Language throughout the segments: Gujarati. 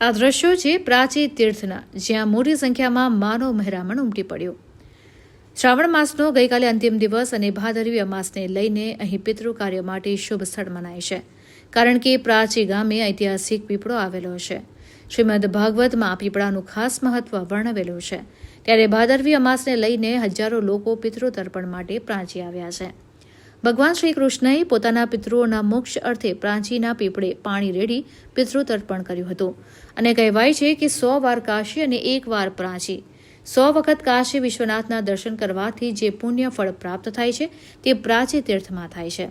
આ દ્રશ્યો છે પ્રાચી તીર્થના, જ્યાં મોટી સંખ્યામાં માનવ મહેરામણ ઉમટી પડ્યો. શ્રાવણ માસનો ગઈકાલે અંતિમ દિવસ અને ભાદરવી અમાસને લઈને અહીં પિતૃ કાર્ય માટે શુભ સ્થળ મનાય છે. કારણ કે પ્રાચી ગામે ઐતિહાસિક પીપળો આવેલો છે. શ્રીમદ ભાગવતમાં આ પીપળાનું ખાસ મહત્વ વર્ણવેલું છે. ત્યારે ભાદરવી અમાસને લઈને હજારો લોકો પિતૃ તર્પણ માટે પ્રાંચી આવ્યા છે. ભગવાન શ્રી કૃષ્ણએ પોતાના પિતૃઓના મોક્ષ અર્થે પ્રાંચીના પીપળે પાણી રેડી પિતૃ તર્પણ કર્યું હતું. અને કહેવાય છે કે સો વાર કાશી અને એક વાર પ્રાંચી. સો વખત કાશી વિશ્વનાથના દર્શન કરવાથી જે પુણ્ય ફળ પ્રાપ્ત થાય છે, તે પ્રાચી તીર્થમાં થાય છે.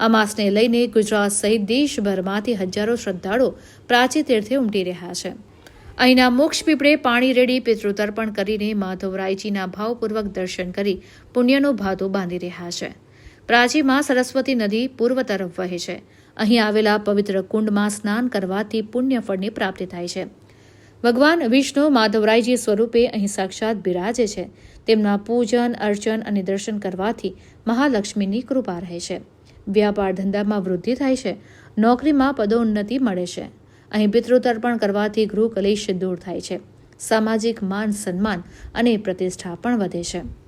અમાસને લઈને ગુજરાત સહિત દેશભરમાંથી હજારો શ્રદ્ધાળુઓ પ્રાચી તીર્થે ઉમટી રહ્યા છે. અહીંના મોક્ષ પીપળે પાણી રેડી પિતૃતર્પણ કરીને માધવરાયજીના ભાવપૂર્વક દર્શન કરી પુણ્યનો ભાતો બાંધી રહ્યા છે. પ્રાચીમાં સરસ્વતી નદી પૂર્વ તરફ વહે છે. અહીં આવેલા પવિત્ર કુંડમાં સ્નાન કરવાથી પુણ્યફળની પ્રાપ્તિ થાય છે. ભગવાન વિષ્ણુ માધવરાયજી સ્વરૂપે અહીં સાક્ષાત બિરાજે છે. તેમના પૂજન, અર્ચન અને દર્શન કરવાથી મહાલક્ષ્મીની કૃપા રહે છે. વ્યાપાર ધંધામાં વૃદ્ધિ થાય છે. નોકરીમાં પદોન્નતિ મળે છે. અહીં પિતૃતર્પણ કરવાથી ગૃહ કલેશ દૂર થાય છે. સામાજિક માન સન્માન અને પ્રતિષ્ઠા પણ વધે છે.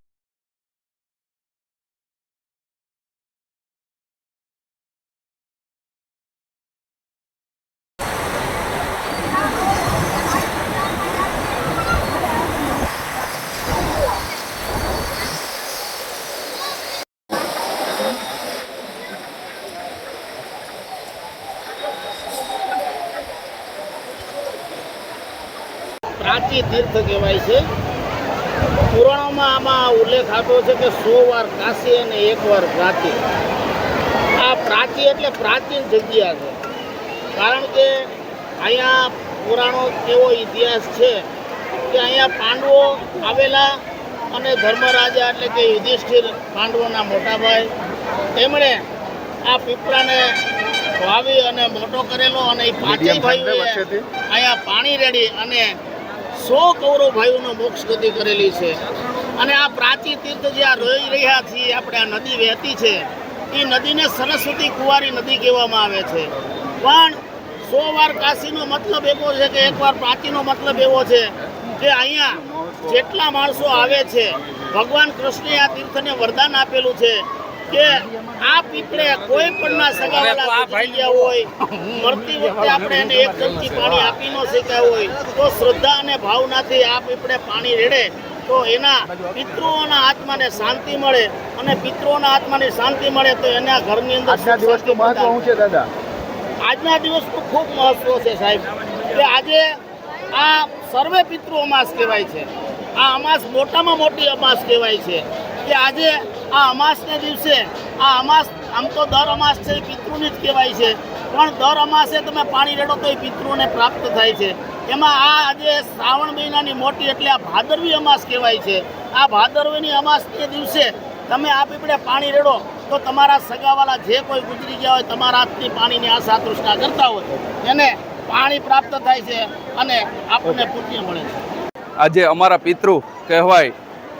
પ્રાચી તીર્થ કહેવાય છે. પુરાણોમાં આમાં ઉલ્લેખ આપ્યો છે કે સો વાર કાશી અને એક વાર પ્રાચી આ પ્રાચી એટલે પ્રાચીન જગ્યા છે. કારણ કે અહીંયા પુરાણો એવો ઇતિહાસ છે કે અહીંયા પાંડવો આવેલા અને ધર્મરાજા એટલે કે યુધિષ્ઠિર પાંડવોના મોટા ભાઈ. તેમણે આ પીપળાને વાવી અને મોટો કરેલો અને પાંચેય ભાઈઓએ અહીંયા પાણી રેડી અને સો કૌરવ ભાઈઓનો મોક્ષ ગતિ કરેલી છે. અને આ પ્રાચી તીર્થ જે આ રહી રહ્યા છીએ, આપણે આ નદી વહેતી છે, એ નદીને સરસ્વતી કુંવારી નદી કહેવામાં આવે છે. પણ સો વાર કાશીનો મતલબ એવો છે કે એકવાર પ્રાચીનો મતલબ એવો છે કે અહીંયા જેટલા માણસો આવે છે, ભગવાન કૃષ્ણે આ તીર્થને વરદાન આપેલું છે કે આ પીપળે કોઈ પણ ના સગાવાલા ગુજરી ગયા હોય. મરતી વખતે આપણે એને એક ચમચી પાણી આપી ન શક્યા હોય. તો શ્રદ્ધા અને ભાવનાથી આ પીપળે પાણી રેડે. તો એના પિતૃઓના આત્માને શાંતિ મળે અને પિતૃઓના આત્માને શાંતિ મળે તો એના ઘરની અંદર આજના સુખ દિવસનું મહત્વ શું છે દાદા? આજના દિવસનું ખૂબ મહત્વ છે સાહેબ. કે આજે આ સર્વે પિતૃ અમાસ કહેવાય છે. આ અમાસ મોટામાં મોટી અમાસ કહેવાય છે. કે આજે આ અમાસને દિવસે આ અમાસ આમ તો દર અમાસ છે, એ પિતૃની જ કહેવાય છે. પણ દર અમાસે તમે પાણી રેડો તો એ પિતૃને પ્રાપ્ત થાય છે. એમાં આ આજે શ્રાવણ મહિનાની મોટી એટલે આ ભાદરવી અમાસ કહેવાય છે. આ ભાદરવીની અમાસને દિવસે તમે આ પીપળે પાણી રેડો તો તમારા સગાવાલા જે કોઈ ગુજરી ગયા હોય તમારા હાથની પાણીની આશા તૃષ્ણા કરતા હોય, એને પાણી પ્રાપ્ત થાય છે અને આપણને પુણ્ય મળે છે. આજે અમારા પિતૃ કહેવાય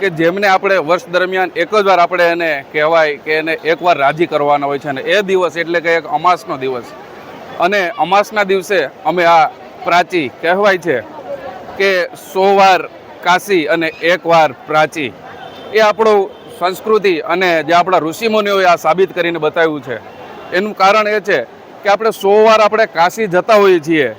કે જેમને આપણે વર્ષ દરમિયાન એક જ વાર આપણે એને કહેવાય કે એને એકવાર રાજી કરવાના હોય છે અને એ દિવસ એટલે કે એક અમાસનો દિવસ. અને અમાસના દિવસે અમે આ પ્રાચી કહેવાય છે કે સો વાર કાશી અને એક વાર પ્રાચી. એ આપણું સંસ્કૃતિ અને જે આપણા ઋષિમુનિઓએ આ સાબિત કરીને બતાવ્યું છે. એનું કારણ એ છે કે આપણે સો વાર આપણે કાશી જતા હોઈએ છીએ.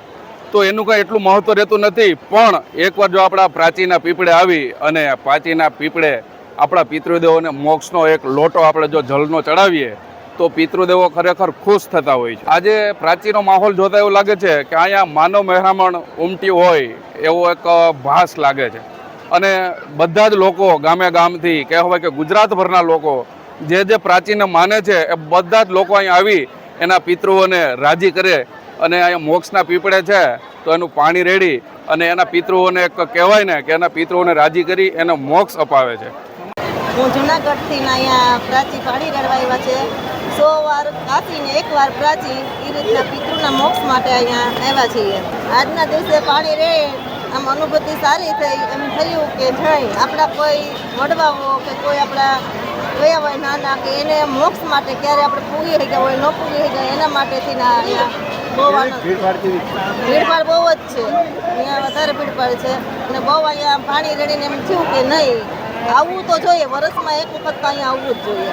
તો એનું કંઈ એટલું મહત્ત્વ રહેતું નથી. પણ એકવાર જો આપણા પ્રાચીના પીપળે આવી અને પ્રાચીના પીપળે આપણા પિતૃદેવોને મોક્ષનો એક લોટો આપણે જો જલનો ચડાવીએ, તો પિતૃદેવો ખરેખર ખુશ થતા હોય છે. આજે પ્રાચીનો માહોલ જોતા એવું લાગે છે કે અહીંયા માનવ મહેરામણ ઉમટી હોય એવો એક ભાસ લાગે છે. અને બધા જ લોકો ગામે ગામથી કહેવાય કે ગુજરાતભરના લોકો જે જે પ્રાચીન માને છે એ બધા જ લોકો અહીંયા આવી એના પિતૃઓને રાજી કરે અને અહીંયા મોક્ષના પીપળે છે, તો એનું પાણી રેડી અને એના પિતૃઓને કહેવાય ને કે એના પિતૃઓને રાજી કરી એને મોક્ષ અપાવે છે. હું જુનાગઢથી અહીંયા પ્રાચી પાણી રડવા આવ્યા છે. સો વાર કાચી ને એક વાર પ્રાચી એ રીતના પિતૃના મોક્ષ માટે અહીંયા આવ્યા છીએ. આજના દિવસે પાણી રે, આમ અનુભૂતિ સારી થઈ એમ થયું કે જઈ આપણા કોઈ વડવાઓ કે કોઈ આપણા ગયા હોય નાના કે એને મોક્ષ માટે ક્યારે આપણે પૂરી થઈ ગયા હોય, ન પૂરી થઈ ગયા એના માટેથી ના અહીંયા ભીડભાડ બહુ જ છે. અહીંયા વધારે ભીડભાડ છે. અને બહુ અહીંયા પાણી રેડીને એમ થયું કે નહીં. આવવું તો જોઈએ. વર્ષમાં એક વખત તો અહીંયા આવવું જ જોઈએ.